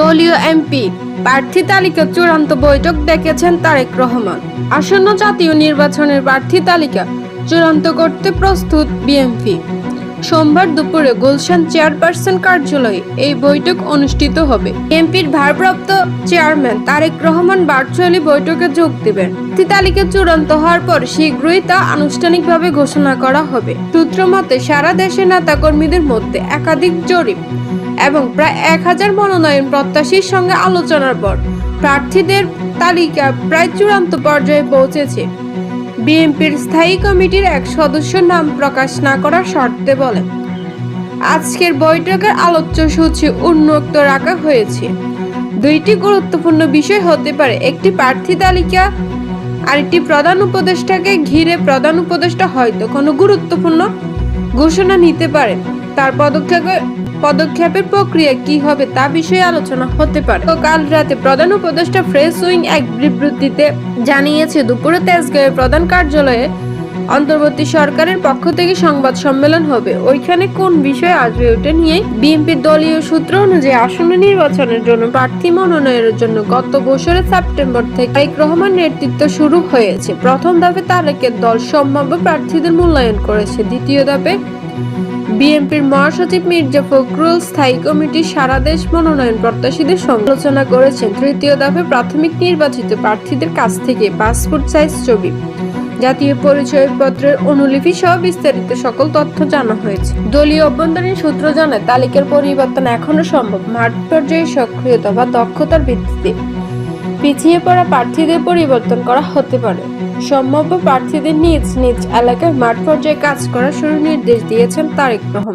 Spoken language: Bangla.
দলীয় এমপি প্রার্থী তালিকা চূড়ান্ত বৈঠক ডেকেছেন তারেক রহমান। আসন্ন জাতীয় নির্বাচনের প্রার্থী তালিকা চূড়ান্ত করতে প্রস্তুত বিএনপি। সোমবার দুপুরে গুলশান চেয়ারপারসন কার্যালয়ে এই বৈঠক অনুষ্ঠিত হবে। এমপির ভারপ্রাপ্ত চেয়ারম্যান তারেক রহমান ভার্চুয়ালি বৈঠকে যোগ দেবেন। তালিকা চূড়ান্ত হওয়ার পর শীঘ্রই তা আনুষ্ঠানিকভাবে ঘোষণা করা হবে। সূত্র মতে সারা দেশের নেতাকর্মীদের মধ্যে একাধিক জরিপ এবং প্রায় এক হাজার মনোনয়ন প্রত্যাশীর সঙ্গে আলোচনার পর প্রার্থীদের তালিকা প্রায় চূড়ান্ত পর্যায়ে পৌঁছেছে। বিএনপির স্থায়ী কমিটির এক সদস্য নাম প্রকাশ না করার শর্তে বলেন। আজকের বৈঠকের আলোচ্য সূচি উন্মুক্ত রাখা হয়েছে। দুইটি গুরুত্বপূর্ণ বিষয় হতে পারে, একটি প্রার্থী তালিকা, আরেকটি প্রধান উপদেষ্টাকে ঘিরে প্রধান উপদেষ্টা হয়তো কোনো গুরুত্বপূর্ণ ঘোষণা নিতে পারে। তার পদক্ষেপে পদক্ষেপের প্রক্রিয়া কি হবে তা বিষয়ে আলোচনা হতে পারে। তো কাল রাতে প্রধান উপদেষ্টা ফ্রেশ উইং এক বিবৃতিতে জানিয়েছে, দুপুরে তেজগাঁওয়ের প্রধান কার্যালয়ে অন্তর্বর্তী সরকারের পক্ষ থেকে সংবাদ সম্মেলন হবে। ওইখানে কোন বিষয় আসবে ওটা নিয়ে বিএনপির দলীয় সূত্র অনুযায়ী আসন্ন নির্বাচনের জন্য প্রার্থী মনোনয়নের জন্য গত বছরের সেপ্টেম্বর থেকে তারেক রহমান নেতৃত্ব শুরু হয়েছে। প্রথম ধাপে তারেকের দল সম্ভাব্য প্রার্থীদের মূল্যায়ন করেছে। দ্বিতীয় ধাপে বিএনপির মহাসচিব মির্জা ফখরুল স্থায়ী কমিটি সারা দেশ মনোনয়ন প্রত্যাশীদের সমালোচনা করেছেন তৃতীয় দফে প্রাথমিক নির্বাচিত প্রার্থীদের কাছ থেকে পাসপোর্ট সাইজ ছবি, জাতীয় পরিচয়পত্রের অনুলিপি সহ বিস্তারিত সকল তথ্য জানা হয়েছে। দলীয় অভ্যন্তরীণ সূত্র জানায়, তালিকার পরিবর্তন এখনও সম্ভব। মাঠ পর্যায়ে সক্রিয়তা বা দক্ষতার ভিত্তিতে পিছিয়ে পড়া প্রার্থীদের পরিবর্তন করা হতে পারে। সম্ভাব্য প্রার্থীদের নিজ নিজ এলাকায় মাঠ পর্যায়ে কাজ করা শুরু নির্দেশ দিয়েছেন তারেক রহমান।